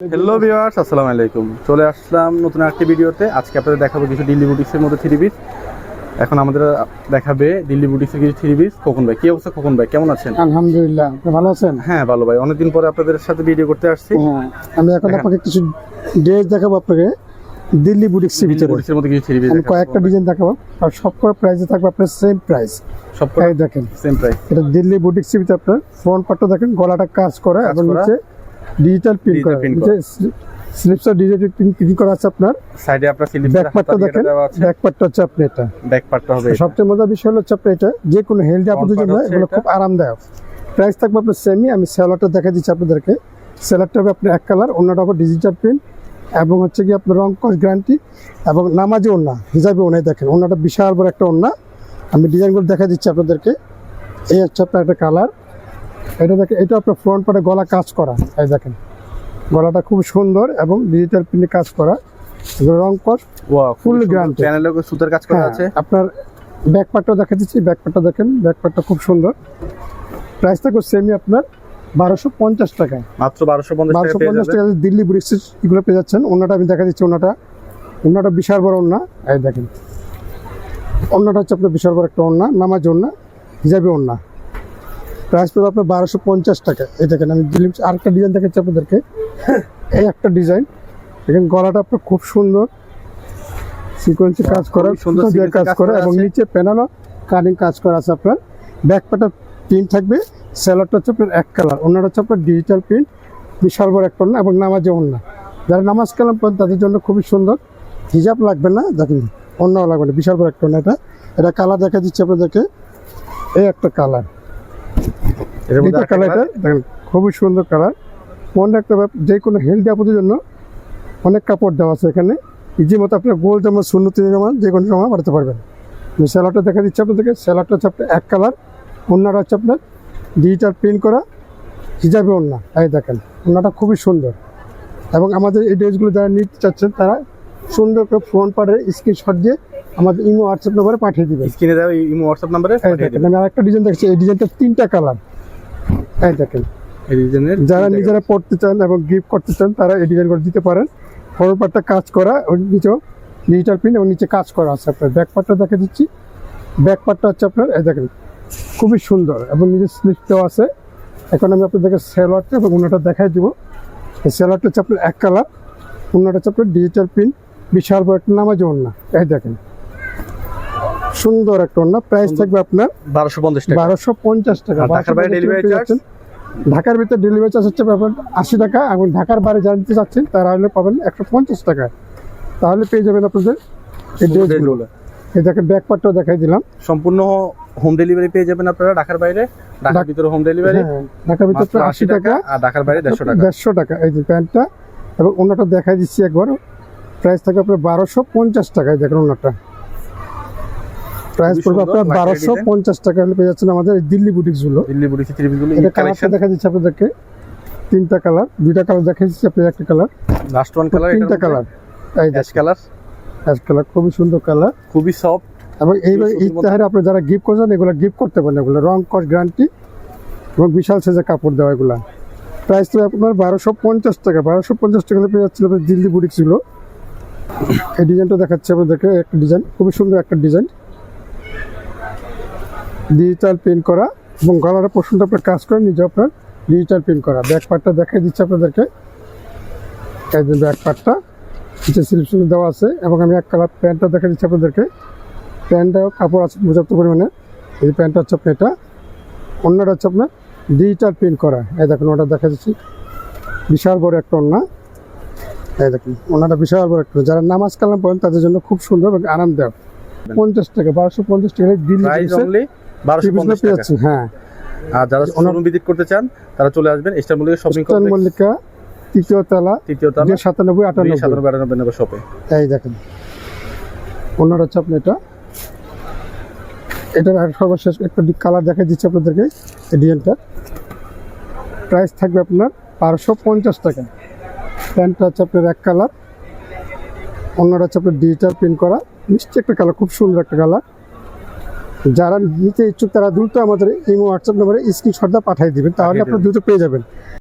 Hello viewers আসসালামু আলাইকুম। চলে আসলাম নতুন একটি ভিডিওতে। আজকে আপনাদের দেখাবো কিছু দিল্লি বুটিক্সের মধ্যে থ্রি পিস এখন আমাদের দেখাবে দিল্লি বুটিক্সের কিছু থ্রি পিস খোকন ভাই কি অবস্থা খোকন ভাই? কেমন আছেন? আলহামদুলিল্লাহ আপনি ভালো আছেন? হ্যাঁ ভালো ভাই। অনেকদিন পরে আপনাদের সাথে ভিডিও করতে আসছি। হ্যাঁ আমি এখন আপনাকে কিছু ড্রেস দেখাবো আপনাকে। দিল্লি বুটিক্সের ভিতরে। বুটিক্সের মধ্যে কিছু থ্রি পিস আমি কয়েকটা ডিজাইন দেখাবো। আর সব কটা প্রাইসে থাকবে আপনার সেম প্রাইস সব দেখেন। সেম প্রাইস এটা দিল্লি বুটিক্সের ভিতরে আপনার ফ্রন্ট পার্টটা দেখেন গলাটা কাজ করে এবং নিচে ডিজিটাল প্রিন্ট করা স্লিপসটা ডিজিটাল প্রিন্ট করা আছে আপনার? সাইডে আপনার ব্যাক স্লিপের পার্টটা দেখেন। দেওয়া আছে। ব্যাক পার্টটা হচ্ছে আপনি এটা। ব্যাক পার্টটা হবে সবচেয়ে মজার বিষয় হচ্ছে আপনার এটা। যে কোনো হেলদি আপনাদের জন্য এগুলো খুব আরামদায়ক। প্রাইস থাকবে আপনার সেমি আমি স্যালাডটা দেখা দিচ্ছি আপনাদেরকে। স্যালাডটা হবে আপনার এক কালার অন্যটা হবে ডিজিটাল প্রিন্ট এবং হচ্ছে কি আপনার রং কস গ্যারান্টি এবং নামাজি ওন্না হিসাবে ওনাই দেখেন। ওনাটা বিশাল বড় একটা ওন্না আমি ডিজাইনগুলো দেখা দিচ্ছি আপনাদেরকে। এই হচ্ছে আপনার একটা কালার এটা দেখেন এটা আপনার ফ্রন্ট পার্টে গলা কাজ করা এই দেখেন। গলাটা খুব সুন্দর এবং ডিজিটাল প্রিন্টে কাজ করা। রং কস ওয়াও ফুল guarantee। প্যানেলে সুতার কাজ করা হ্যাঁ, আছে? আপনার ব্যাক পার্টটা দেখা দিচ্ছি ব্যাক পার্টটা দেখেন ব্যাক পার্টটা খুব সুন্দর। প্রাইস থাকবে সেমি আপনার বারোশো পঞ্চাশ টাকায়। মাত্র 1250 টাকা বারোশো পেয়ে পঞ্চাশ টাকা দিল্লি ব্রিক্সের এগুলো পেয়ে যাচ্ছেন। ওনাটা আমি দেখা দিচ্ছি ওনাটা ওনাটা বিশাল বড় ওনা এই দেখেন। ওনাটা হচ্ছে আপনার বিশাল বড় একটা ওনা নামাজ ওনা হিজাবি ওনা প্রাইস পড়বে আপনার বারোশো পঞ্চাশ টাকা। এই দেখেন আমি দিল্লি আরেকটা ডিজাইন দেখাচ্ছি আপনাদেরকে। এই একটা ডিজাইন দেখেন গলাটা আপনার খুব সুন্দর। সিকোয়েন্সে কাজ করা সুন্দর দিয়ে কাজ করা এবং নিচে প্যানেলও কাটিং কাজ করা আছে আপনার। ব্যাক পাটা প্রিন্ট থাকবে। স্যালাডটা হচ্ছে আপনার এক কালার অন্যটা হচ্ছে আপনার ডিজিটাল প্রিন্ট বিশাল বড় একটা এবং নামাজে ওড়না যারা নামাজ কালাম পড়েন তাদের জন্য খুবই সুন্দর। হিজাব লাগবে না? দেখেন অন্যও লাগবে না। বিশাল বড় একটা এটা। এটা কালার দেখা দিচ্ছে আপনাদেরকে। এই একটা কালার কালারটা দেখেন খুবই সুন্দর কালার মনে রাখতে হবে যে কোনো হেলদি আপুদের জন্য অনেক কাপড় দেওয়া আছে এখানে। ইজি মতো আপনার গোল জামা শূন্য তিন জামা যে কোনো জামা বাড়াতে পারবেন। আমি স্যালাডটা দেখা দিচ্ছি আপনাদেরকে। স্যালাডটা হচ্ছে আপনার এক কালার অন্যটা হচ্ছে আপনার ডিজিটাল প্রিন্ট করা হিজাবি ওন্না। এই দেখেন ওন্নাটা খুবই সুন্দর। এবং আমাদের এই ড্রেসগুলো যারা নিতে চাচ্ছেন তারা সুন্দর করে ফোন পারে স্ক্রিনশট দিয়ে আমাদের ইমো হোয়াটসঅ্যাপ নম্বরে পাঠিয়ে দিবেন। স্ক্রিনে দেওয়া ইমো হোয়াটসঅ্যাপ নম্বরে আমি আরেকটা ডিজাইন দেখছি এই ডিজাইনটা তিনটা কালার এই দেখেন। যারা নিজেরা পড়তে চান এবং গিফট করতে চান তারা এই ডিজাইন করে দিতে পারেন। ফোর পার্টটা কাজ করা ওর নিচেও ডিজিটাল প্রিন্ট এবং নিচে কাজ করা আছে আপনার। ব্যাক পার্টটা দেখে দিচ্ছি। ব্যাক পার্টটা হচ্ছে আপনার এই দেখেন খুবই সুন্দর এবং নিজের স্লিপটাও আছে। এখন আমি আপনাদেরকে স্যালোয়ারটা এবং উনাটা দেখাই দিব। এই স্যালোয়ারটা হচ্ছে আপনার এক কালার উনাটা হচ্ছে আপনার ডিজিটাল প্রিন্ট বিশাল বড় একটা নামাজ ওন্না এই দেখেন। সুন্দর একটা ওন্না প্রাইস থাকবে আপনার 1250 টাকা। বারোশো পঞ্চাশ টাকা। ঢাকার বাইরে 1250 delivery পেয়ে charge? যাচ্ছেন। ঢাকার ভিতরে ডেলিভারি চার্জ হচ্ছে পাবেন আশি টাকা এবং ঢাকার বাইরে যারা নিতে চাচ্ছেন তারা হলে পাবেন একশো পঞ্চাশ টাকা। তাহলে পেয়ে যাবেন আপনাদের এই ড্রেসগুলো এই দেখেন ব্যাক পার্টটাও দেখাই দিলাম। সম্পূর্ণ হোম ডেলিভারি পেয়ে যাবেন আপনারা ঢাকার বাইরে। ঢাকার ভিতরে হোম ডেলিভারি হ্যাঁ ঢাকার ভিতরে আশি টাকা আর ঢাকার বাইরে দেড়শো টাকা। দেড়শো টাকা। এই যে প্যান্টটা। এবং অন্যটা দেখাই দিচ্ছি একবার। প্রাইস থাকবে আপনার বারোশো পঞ্চাশ টাকায় দেখেন অন্যটা প্রাইস পড়বে আপনার বারোশো পঞ্চাশ টাকা হলে পেয়ে যাচ্ছেন আমাদের দিল্লি বুটিক্সগুলো দিল্লি বুটিক্স থ্রি পিসগুলো এটা কালারটা দেখা দিচ্ছে আপনাদেরকে। তিনটা কালার দুইটা কালার দেখা দিচ্ছি আপনি একটা কালার লাস্ট ওয়ান কালার তিনটা কালার এই কালার কালার খুবই সুন্দর কালার খুবই সফট এবং ইফতাহারে আপনি যারা গিফট করছেন এগুলো গিফট করতে পারেন এগুলো রং কস গ্যারান্টি এবং বিশাল সাইজের কাপড় দেওয়া এগুলো। প্রাইস তো আপনার বারোশো পঞ্চাশ টাকা বারোশো পঞ্চাশ টাকা পেয়ে যাচ্ছিল দিল্লি বুটিক ছিল এই ডিজাইনটা দেখাচ্ছে আপনাদেরকে একটা ডিজাইন খুবই সুন্দর একটা ডিজাইন ডিজিটাল প্রিন্ট করা এবং গলার পোর্শনটা আপনার কাজ করে নিজে আপনার ডিজিটাল প্রিন্ট করা। ব্যাক পার্টটা দেখাই দিচ্ছে আপনাদেরকে। এই যে ব্যাক পার্টটা নিচে সিলিপশন দেওয়া আছে এবং আমি এক কালার প্যান্টটা দেখা দিচ্ছি আপনাদেরকে। প্যান্টটাও কাপড় আছে পর্যাপ্ত পরিমাণে। এই প্যান্টটা হচ্ছে আপনার এটা। অন্যটা হচ্ছে আপনার ডিজিটাল প্রিন্ট করা। এই দেখুন ওটা দেখা যাচ্ছে বিশাল বড় একটা অন্যা এই দেখুন ওনাটা বিশাল বড় একটা। যারা নামাজ কালাম পড়েন তাদের জন্য খুব সুন্দর এবং আরামদায়ক। পঞ্চাশ টাকা বারোশো পঞ্চাশ টাকা দিল্লি বারোশো পঞ্চাশ টাকা। হ্যাঁ। আর যারা ওনার- শোরুম ভিজিট করতে চান তারা চলে আসবেন। Eastern Mallika shopping complex Mallika তৃতীয় তলা তৃতীয় তলা সাতানব্বই আটানব্বই। সাতানব্বই আটানব্বই নম্বর শপে এই দেখেন। হচ্ছে আপনি এটা। এটার আর সর্বশেষ একটা কালার দেখা দিচ্ছে আপনাদেরকে এই ডিজাইনটা। প্রাইস থাকবে আপনার বারোশো পঞ্চাশ টাকা। প্যান্টটা হচ্ছে আপনার এক কালার অন্যটা হচ্ছে আপনার ডিজিটাল প্রিন্ট করা। মিষ্টি একটা কালার খুব সুন্দর একটা কালার যারা নিতে ইচ্ছুক তারা দ্রুত আমাদের এই হোয়াটসঅ্যাপ নম্বরে স্ক্রিনশটটা পাঠিয়ে দিবেন তাহলে আপনারা আপনার দ্রুত পেয়ে যাবেন।